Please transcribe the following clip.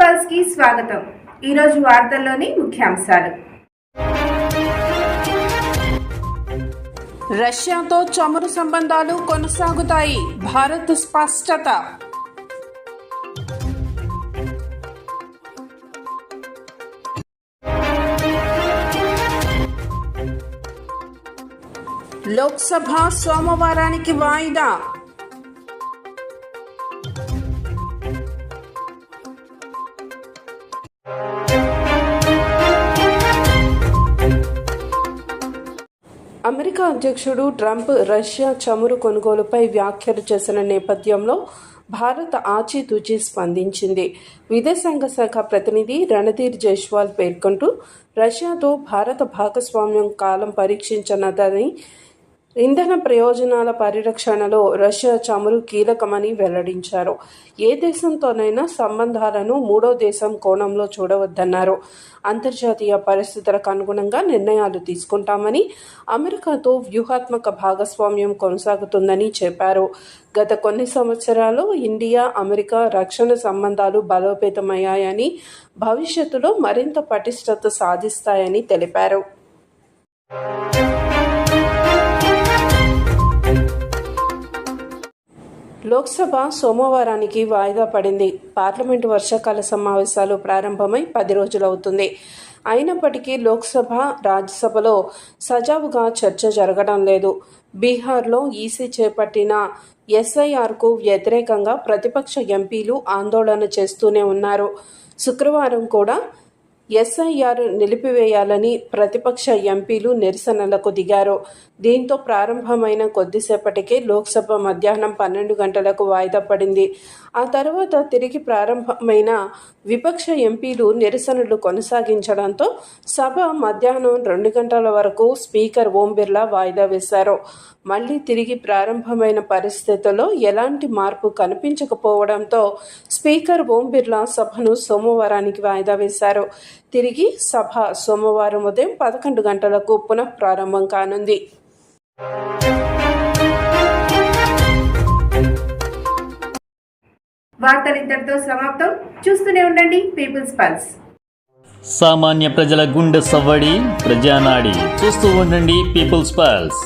పల్స్కి స్వాగతం. ఈరోజు వార్తల్లోని ముఖ్యాంశాలు. రష్యాతో చమురు సంబంధాలు కొనసాగుతాయి. భారత్ స్పష్టత. లోక్సభ సోమవారానికి వాయిదా. అమెరికా అధ్యక్షుడు ట్రంప్ రష్యా చమురు కొనుగోలుపై వ్యాఖ్యలు చేసిన నేపథ్యంలో భారత్ ఆచితూచి స్పందించింది. విదేశాంగ శాఖ ప్రతినిధి రణధీర్ జైస్వాల్ పేర్కొంటూ రష్యాతో భారత భాగస్వామ్యం కాలం పరీక్షించనదని ఇంధన ప్రయోజనాల పరిరక్షణలో రష్యా చమురు కీలకమని వెల్లడించారు. ఏ దేశంతోనైనా సంబంధాలను మూడో దేశం కోణంలో చూడవద్దన్నారు. అంతర్జాతీయ పరిస్థితులకు అనుగుణంగా నిర్ణయాలు తీసుకుంటామని అమెరికాతో వ్యూహాత్మక భాగస్వామ్యం కొనసాగుతుందని చెప్పారు. గత కొన్ని సంవత్సరాలు ఇండియా అమెరికా రక్షణ సంబంధాలు బలోపేతమయ్యాయని భవిష్యత్తులో మరింత పటిష్టత సాధిస్తాయని తెలిపారు. లోక్సభ సోమవారానికి వాయిదా పడింది. పార్లమెంటు వర్షాకాల సమావేశాలు ప్రారంభమై పది రోజులవుతుంది. అయినప్పటికీ లోక్సభ రాజ్యసభలో సజావుగా చర్చ జరగడం లేదు. బీహార్లో ఈసీ చేపట్టిన ఎస్ఐఆర్కు వ్యతిరేకంగా ప్రతిపక్ష ఎంపీలు ఆందోళన చేస్తూనే ఉన్నారు. శుక్రవారం కూడా ఎస్ఐఆర్ నిలిపివేయాలని ప్రతిపక్ష ఎంపీలు నిరసనలకు దిగారు. దీంతో ప్రారంభమైన కొద్దిసేపటికే లోక్సభ మధ్యాహ్నం పన్నెండు గంటలకు వాయిదా పడింది. ఆ తర్వాత తిరిగి ప్రారంభమైన విపక్ష ఎంపీలు నిరసనలు కొనసాగించడంతో సభ మధ్యాహ్నం రెండు గంటల వరకు స్పీకర్ ఓం బిర్లా వాయిదా వేశారు. మళ్ళీ తిరిగి ప్రారంభమైన పరిస్థితుల్లో ఎలాంటి మార్పు కనిపించకపోవడంతో స్పీకర్ ఓం బిర్లా సభను సోమవారానికి వాయిదా వేశారు. తిరిగి సభ సోమవారం ఉదయం పదకొండు గంటలకు పునః ప్రారంభం కానుంది. వార్తలు ఇంతటితో సమాప్తం. చూస్తూనే ఉండండి పీపుల్స్ పల్స్. సామాన్య ప్రజల గుండె సవ్వడి ప్రజానాడి. చూస్తూ ఉండండి పీపుల్స్ పల్స్.